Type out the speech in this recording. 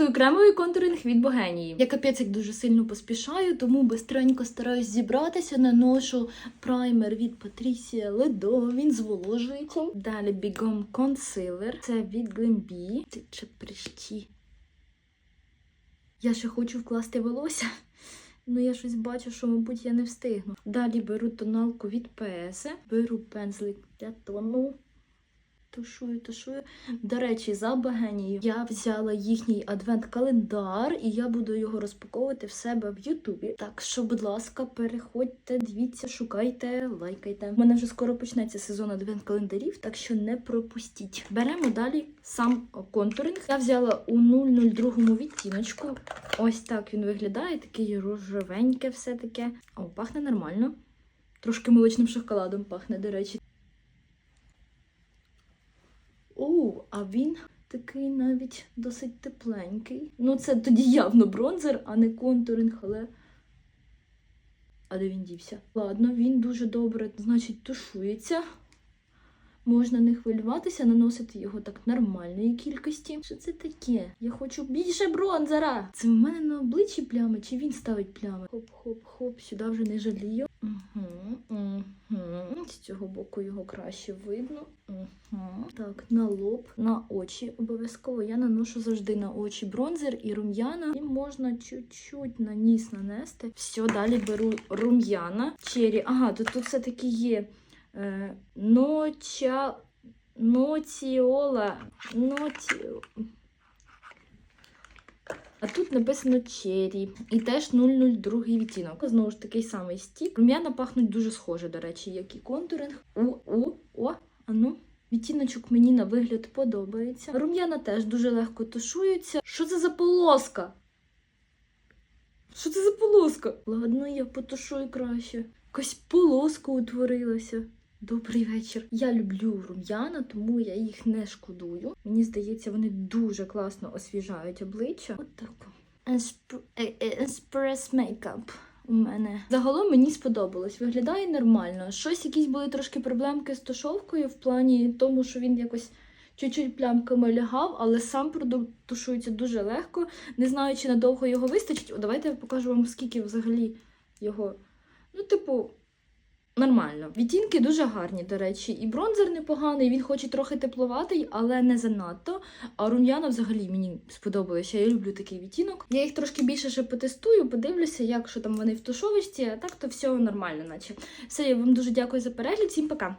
тестую кремовий контуринг від Богенії. Я капець як дуже сильно поспішаю, тому бистренько стараюсь зібратися. Наношу праймер від Патрісія Ледо. Він зволожується. Далі бігом консилер. Це від Глембі. Це чеприщі. Я ще хочу вкласти волосся. Ну, я щось бачу, що, мабуть, я не встигну. Далі беру тоналку від PS, беру пензлик для тону. Тушую, тушую. До речі, за Богенію я взяла їхній адвент-календар, і я буду його розпаковувати в себе в Ютубі. Так що, будь ласка, переходьте, дивіться, шукайте, лайкайте. У мене вже скоро почнеться сезон адвент-календарів, так що не пропустіть. Беремо далі сам контуринг. Я взяла у 002 відтіночку. Ось так він виглядає, такий рожевеньке все таке. О, пахне нормально. Трошки молочним шоколадом пахне, до речі. А він такий навіть досить тепленький. Ну, це тоді явно бронзер, а не контуринг, але. А де він дівся? Ладно, він дуже добре, значить, тушується. Можна не хвилюватися, наносити його так нормальної кількості. Що це таке? Я хочу більше бронзера. Це в мене на обличчі плями, чи він ставить плями? Хоп-хоп-хоп, сюди вже не жалію. Угу, цього боку його краще видно. Угу. Так, на лоб, на очі. Обов'язково я наношу завжди на очі бронзер і рум'яна. І можна чуть-чуть на ніс нанести. Все, далі беру рум'яна. Чері. Ага, тут, тут все-таки є е, ноча. Ноціола. Ноті... А тут написано Черрі. І теж 002 відтінок. Знову ж такий самий стік. Рум'яна пахнуть дуже схоже, до речі, як і контуринг. У, у, о, а ну. Відтіночок мені на вигляд подобається. Рум'яна теж дуже легко тушуються. Що це за полоска? Що це за полоска? Ладно, я потушую краще. Якась полоска утворилася. Добрий вечір. Я люблю рум'яна, тому я їх не шкодую. Мені здається, вони дуже класно освіжають обличчя. От так. Еспрес мейкап у мене. Загалом мені сподобалось. Виглядає нормально. Щось якісь були трошки проблемки з тушовкою в плані тому, що він якось. Чуть-чуть плямками лягав, але сам продукт тушується дуже легко. Не знаю, чи надовго його вистачить. О, давайте я покажу вам, скільки взагалі його. Ну, типу, нормально. Відтінки дуже гарні, до речі. І бронзер непоганий, він хоч і трохи тепловатий, але не занадто. А рум'яна взагалі мені сподобалося. Я люблю такий відтінок. Я їх трошки більше ще потестую, подивлюся, як що там вони в тушовочці, а так то все нормально, наче. Все, я вам дуже дякую за перегляд. Всім пока!